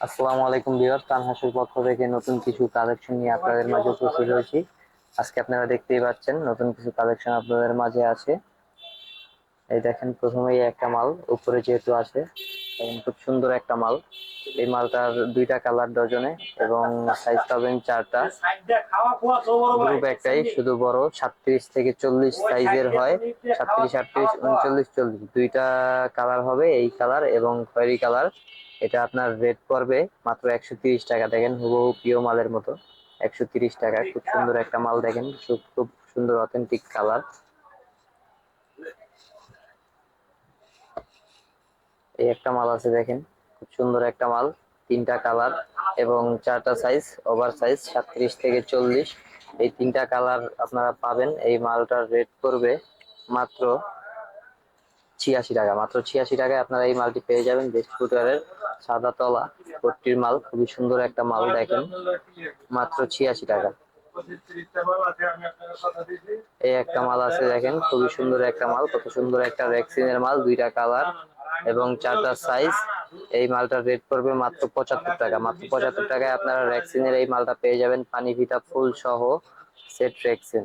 আসসালামু আলাইকুম ভিউয়ার তানহাসের পক্ষ থেকে নতুন কিছু কালেকশন নিয়ে আপনাদের মাঝে উপস্থিত হয়েছি। আজকে আপনারা দেখতেই পাচ্ছেন, নতুন কিছু কালেকশন আপনাদের মাঝে আছে। এই দেখেন, প্রথমেই একটা মাল, উপরে যেহেতু আছে খুব সুন্দর একটা মাল। এই মালটার দুইটা কালার ডজনে এবং সাইজ পাবেন চারটা। গ্রুপ একটাই, শুধু বড়, সাতত্রিশ থেকে চল্লিশ সাইজের হয়। সাতত্রিশ, আটত্রিশ, উনচল্লিশ, চল্লিশ। দুইটা কালার হবে, এই কালার এবং খয়েরি কালার এটা আপনার রেট পড়বে মাত্র একশো তিরিশ টাকা। দেখেন হুবহু প্রিয় মালের মতো। একশো তিরিশ টাকা, খুব সুন্দর একটা মাল দেখেন। খুব সুন্দর অথেন্টিক কালার এই একটা মাল আছে দেখেন। খুব সুন্দর একটা মাল, তিনটা কালার এবং চারটা সাইজ ওভার সাইজ সাতত্রিশ থেকে চল্লিশ। এই তিনটা কালার আপনারা পাবেন। এই মালটার রেট পড়বে মাত্র ছিয়াশি টাকা। মাত্র ছিয়াশি টাকায় আপনারা এই মালটি পেয়ে যাবেন। বেস্ট ফুটওয়ারের সাদা তলা পট্টির মাল, খুবই সুন্দর একটা মাল দেখেন। মাত্র ছিয়াশি টাকা। এই একটা মাল আছে দেখেন, খুবই সুন্দর একটা মাল, কত সুন্দর একটা রেক্সিনের মাল, দুইটা কালার এবং চারটা সাইজ এই মালটার রেট পড়বে মাত্র পঁচাত্তর টাকা। মাত্র পঁচাত্তর টাকায় আপনারা রেক্সিনের এই মালটা পেয়ে যাবেন, পানি ভিটা ফুল সহ সেট রেক্সিন।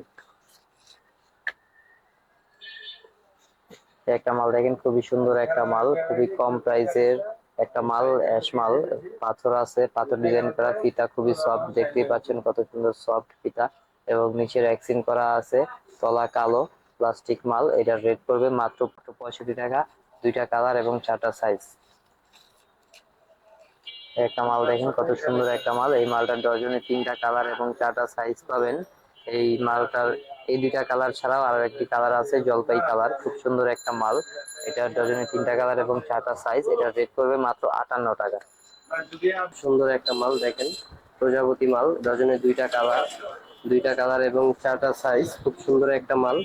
একটা মাল দেখেন, খুবই সুন্দর একটা মাল, খুবই কম প্রাইসের একটা মাল, অ্যাশ মাল, পাথর আছে, পাথর ডিজাইন করা ফিতা খুবই সফট দেখতেই পাচ্ছেন কত সুন্দর সফট ফিতা এবং নিচে ভ্যাকসিন করা আছে, তলা কালো প্লাস্টিক মাল এটার রেট পড়বে মাত্র পঁয়ষট্টি টাকা, দুইটা কালার এবং চারটা সাইজ একটা মাল দেখেন কত সুন্দর একটা মাল, এই মালটার ডজনে তিনটা কালার এবং চারটা সাইজ পাবেন। এই মালটার, এই দুইটা কালার ছাড়াও আরও একটি কালার আছে, জলপাই কালার খুব সুন্দর একটা মাল। এটা ডজনে তিনটা কালার এবং চারটা সাইজ এটা রেট করবে মাত্র আটান্ন টাকা। সুন্দর একটা মাল দেখেন, প্রজাপতি মাল, ডজনে দুইটা কালার দুইটা কালার এবং চারটা সাইজ খুব সুন্দর একটা মাল।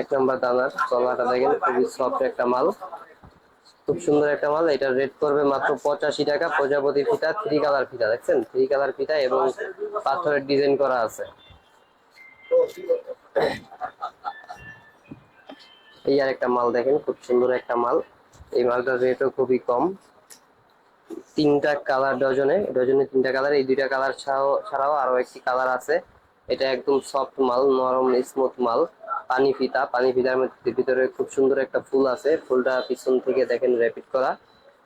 এক নম্বর দানার তলাটা দেখেন, খুবই সফট একটা মাল। খুব সুন্দর একটা মাল এটার রেট করবে মাত্র পঁচাশি টাকা। প্রজাপতি ফিতা থ্রি কালার ফিতা, দেখছেন? থ্রি কালার ফিতা এবং পাথরের ডিজাইন করা আছে। এই আর একটা মাল দেখেন, খুব সুন্দর একটা মাল। এই মালটার রেটও খুবই কম। তিনটা কালার ডজনে ডজনে তিনটা কালার, এই দুইটা কালার ছাড়াও ছাড়াও আরও একটি কালার আছে। এটা একদম সফট মাল, নরম স্মুথ মাল। পানি ফিতা, পানি ফিতার মধ্যে ভিতরে খুব সুন্দর একটা ফুল আছে। ফুলটা পিছন থেকে দেখেন র্যাপিড করা।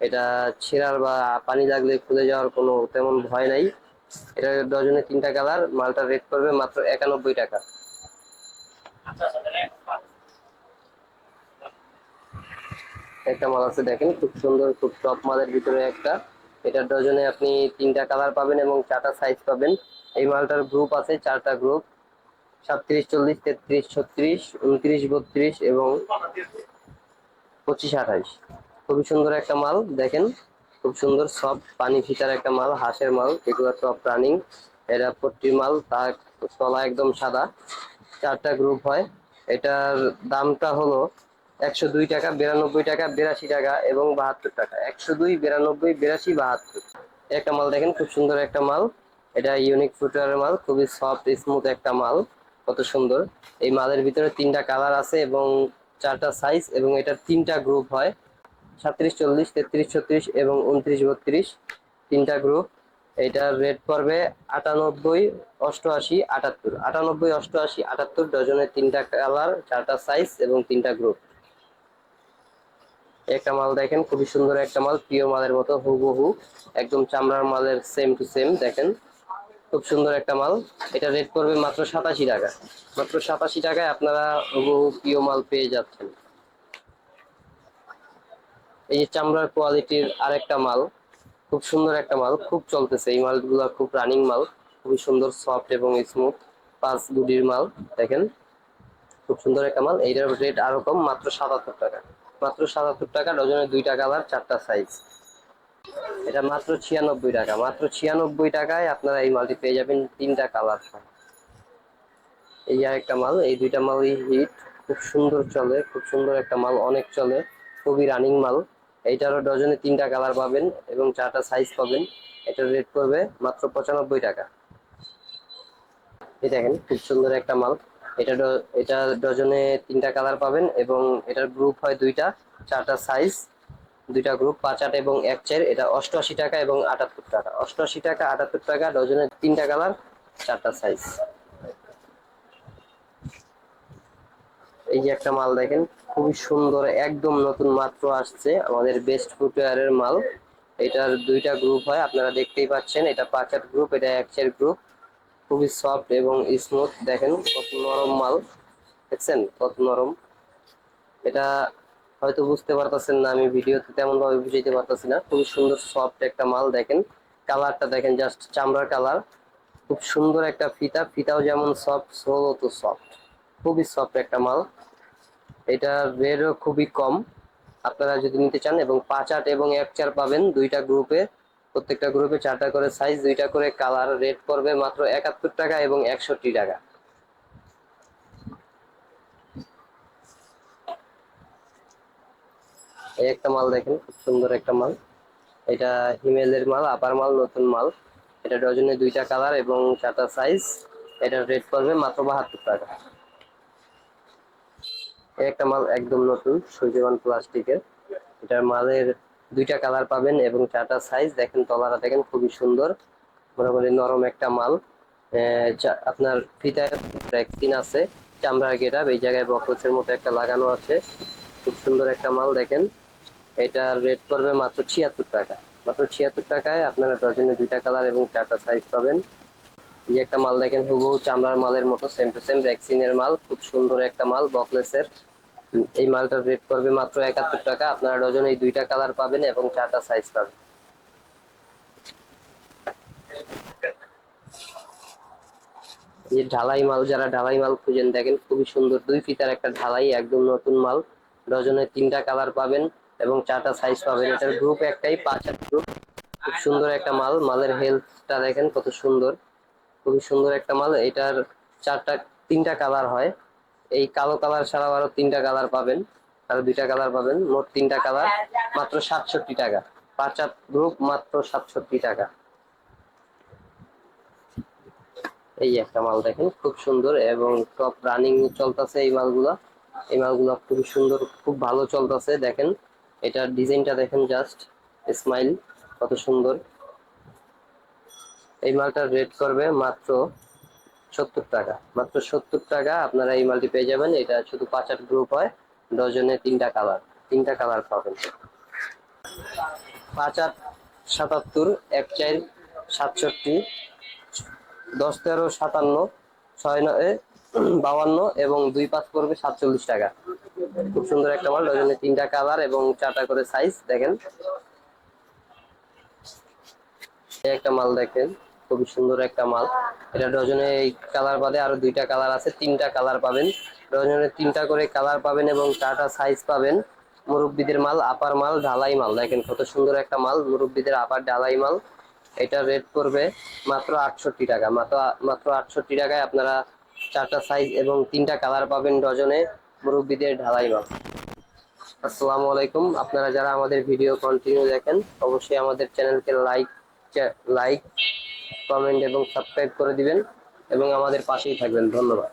এটা ছেঁড়ার বা পানি লাগলে খুলে যাওয়ার কোনো তেমন ভয় নাই। এটা ডজনে তিনটা কালার মালটা রেট করবে মাত্র একানব্বই টাকা। একটা মাল আছে দেখেন, খুব সুন্দর, খুব টপ মালের ভিতরে একটা। এটা ডজনে আপনি তিনটা কালার পাবেন এবং চারটা সাইজ পাবেন। এই মালটার গ্রুপ আছে চারটা গ্রুপ সাতত্রিশ, চল্লিশ, তেত্রিশ, ছত্রিশ, উনত্রিশ, বত্রিশ এবং পঁচিশ আঠাইশ খুবই সুন্দর একটা মাল, দেখেন। খুব সুন্দর সব পানি ফিটার একটা মাল, হাঁসের মাল, এগুলো সব রানিং এটা পট্টির মাল, তার তলা একদম সাদা। চারটা গ্রুপ হয়। এটার দামটা হলো একশো দুই টাকা, বিরানব্বই টাকা, বিরাশি টাকা এবং বাহাত্তর টাকা। একশো দুই, বিরানব্বই, বিরাশি, বাহাত্তর। একটা মাল দেখেন, খুব সুন্দর একটা মাল। এটা ইউনিক ফুটওয়ারের মাল, খুবই সফট স্মুথ একটা মাল। কত সুন্দর। এই মালের ভিতরে তিনটা কালার আছে এবং চারটা সাইজ এবং এটার তিনটা গ্রুপ হয়। সাতত্রিশ চল্লিশ, তেত্রিশ, ছত্রিশ এবং উনত্রিশ, বত্রিশ। তিনটা গ্রুপ এটার রেট পড়বে আটানব্বই, অষ্টআশি, আটাত্তর। আটানব্বই, অষ্টআশি, আটাত্তর ডজনের তিনটা কালার চারটা সাইজ এবং তিনটা গ্রুপ একটা মাল দেখেন, খুবই সুন্দর একটা মাল, প্রিয় মালের মতো হুবহু, একদম চামড়ার মালের সেম টু সেম দেখেন। খুব সুন্দর একটা মাল। এটা রেট করবে মাত্র সাতাশি টাকা। মাত্র সাতাশি টাকায় আপনারা হুবহু প্রিয় মাল পেয়ে যাচ্ছেন। এই যে চামড়ার কোয়ালিটির আরেকটা মাল, খুব সুন্দর একটা মাল, খুব চলতেছে। এই মালগুলো খুব রানিং মাল, খুবই সুন্দর সফট এবং স্মুথ পাঁচ গুডির মাল, দেখেন। খুব সুন্দর একটা মাল। এইটার রেট আরও কম, মাত্র সাতাত্তর টাকা। মাত্র সাতাত্তর টাকা ডজনের দুইটা কালার চারটা সাইজ এটা মাত্র ছিয়ানব্বই টাকা। মাত্র ছিয়ানব্বই টাকায় আপনারা এই মালটি পেয়ে যাবেন তিনটা কালার এই আর একটা মাল, এই দুইটা মালই হিট খুব সুন্দর চলে, খুব সুন্দর একটা মাল, অনেক চলে। খুবই রানিং মাল। এইটারও ডজনে তিনটা কালার পাবেন এবং চারটা সাইজ পাবেন। এটার রেট পড়বে মাত্র পঁচানব্বই টাকা। এই দেখেন, খুব সুন্দর একটা মাল। এটা এটা ডজনে তিনটা কালার পাবেন এবং এটার গ্রুপ হয় দুইটা, চারটা সাইজ, দুইটা গ্রুপ, পাঁচ, আট এবং এক চার। এটা অষ্টআশি টাকা এবং আটাত্তর টাকা। অষ্টআশি টাকা, আটাত্তর টাকা ডজনের তিনটা কালার, চারটা সাইজ। এই যে একটা মাল দেখেন, খুবই সুন্দর, একদম নতুন মাত্র আসছে, আমাদের বেস্ট ফুটওয়্যারের মাল। এটার দুইটা গ্রুপ হয়, আপনারা দেখতেই পাচ্ছেন, এটা পাঁচ, আট গ্রুপ, এটা এক, চার গ্রুপ। খুবই সফট এবং স্মুথ দেখেন কত নরম মাল, দেখছেন? কত নরম। এটা হয়তো বুঝতে পারতেছেন না আমি ভিডিওতে তেমন ভাবে বুঝাইতে পারতেছি না। খুবই সুন্দর, সফট একটা মাল, দেখেন। কালারটা দেখেন জাস্ট চামড়ার কালার। খুব সুন্দর একটা ফিতা, ফিতাও যেমন সফট, সোলও তো সফট। খুবই সফট একটা মাল। এটা রেটও খুবই কম। আপনারা যদি নিতে চান এবং পাঁচ আট এবং এক চার পাবেন দুইটা গ্রুপে প্রত্যেকটা গ্রুপে চারটা করে সাইজ দুইটা করে কালার রেট পড়বে মাত্র একাত্তর টাকা এবং একষট্টি টাকা। এই একটা মাল দেখেন, খুব সুন্দর একটা মাল। এটা হিমেলের মাল, আপার মাল, নতুন মাল। এটা ডজনে দুইটা কালার এবং চারটা সাইজ এটার রেট পড়বে মাত্র বাহাত্তর টাকা। একটা মাল একদম নতুন, সূর্যবান প্লাস্টিকের এটার মালের দুইটা কালার পাবেন এবং চারটা সাইজ দেখেন তলাটা দেখেন খুবই সুন্দর। মোটামুটি নরম একটা মাল। আপনার ফিতায় ভ্যাকসিন আছে চামড়ার গেটাপ এই জায়গায় বক্সের মতো একটা লাগানো আছে। খুব সুন্দর একটা মাল দেখেন। এটা রেট পড়বে মাত্র ছিয়াত্তর টাকা। মাত্র ছিয়াত্তর টাকায় আপনারা ডজনে দুইটা কালার এবং চারটা সাইজ পাবেন। এই একটা মাল দেখেন, হুবহু চামড়ার মালের মতো সেম টু সেম ভ্যাকসিনের মাল। খুব সুন্দর একটা মাল বকলেসের এই মালটার রেট পড়বে মাত্র একাত্তর টাকা। আপনারা ডজন এই দুইটা কালার পাবেন এবং চারটা সাইজ পাবেন। এই ঢালাই মাল, যারা ঢালাই মাল খুঁজেন, দেখেন খুবই সুন্দর। দুই ফিতার একটা ঢালাই, একদম নতুন মাল। ডজনে তিনটা কালার পাবেন এবং চারটা সাইজ পাবেন। এটার গ্রুপ একটাই, পাঁচ গ্রুপ খুব সুন্দর একটা মাল। মালের হেলথটা দেখেন কত সুন্দর। খুবই সুন্দর একটা মাল। এটার চারটা, তিনটা কালার হয়। এই কালো কালার ছাড়াও আরও তিনটা কালার পাবেন। আরও দুইটা কালার পাবেন। মোট তিনটা কালার, মাত্র সাতষট্টি টাকা। পাঁচ আট গ্রুপ মাত্র সাতষট্টি টাকা। এই একটা মাল দেখেন, খুব সুন্দর এবং টপ রানিং চলতেছে এই মালগুলা। এই মালগুলা খুবই সুন্দর, খুব ভালো চলতেছে, দেখেন। এটার ডিজাইনটা দেখেন জাস্ট স্মাইল কত সুন্দর। এই মালটার রেট করবে মাত্র সত্তর টাকা। মাত্র সত্তর টাকা আপনারা এই মালটি পেয়ে যাবেন। এটা শুধু পাঁচ আট গ্রুপ হয়। ডজনে তিনটা কালার তিনটা কালার পাবেন। পাঁচ আট সাতাত্তর, এক চার সাতষট্টি, দশ তেরো সাতান্ন, ছয় নয় বাউান্ন এবং দুই পাঁচ করবে সাতচল্লিশ টাকা। খুব সুন্দর একটা মাল ডজনে তিনটা কালার এবং চারটা করে সাইজ দেখেন। একটা মাল দেখেন। খুবই সুন্দর একটা মাল। এটা ডজনে এই কালার বাদে আরও দুইটা কালার আছে, তিনটা কালার পাবেন। ডজনে তিনটা করে কালার পাবেন এবং চারটা সাইজ পাবেন। মুরব্বীদের মাল, আপার মাল, ঢালাই মাল। দেখেন কত সুন্দর একটা মাল, মুরব্বীদের আপার ঢালাই মাল। এটা রেট করবে মাত্র আটষট্টি টাকা। মাত্র মাত্র আটষট্টি টাকায় আপনারা চারটা সাইজ এবং তিনটা কালার পাবেন ডজনে মুরব্বীদের ঢালাই মাল। আসসালামু আলাইকুম। আপনারা যারা আমাদের ভিডিও কন্টিনিউ দেখেন, অবশ্যই আমাদের চ্যানেলকে লাইক লাইক কমেন্ট এবং সাবস্ক্রাইব করে দিবেন এবং আমাদের পাশেই থাকবেন। ধন্যবাদ।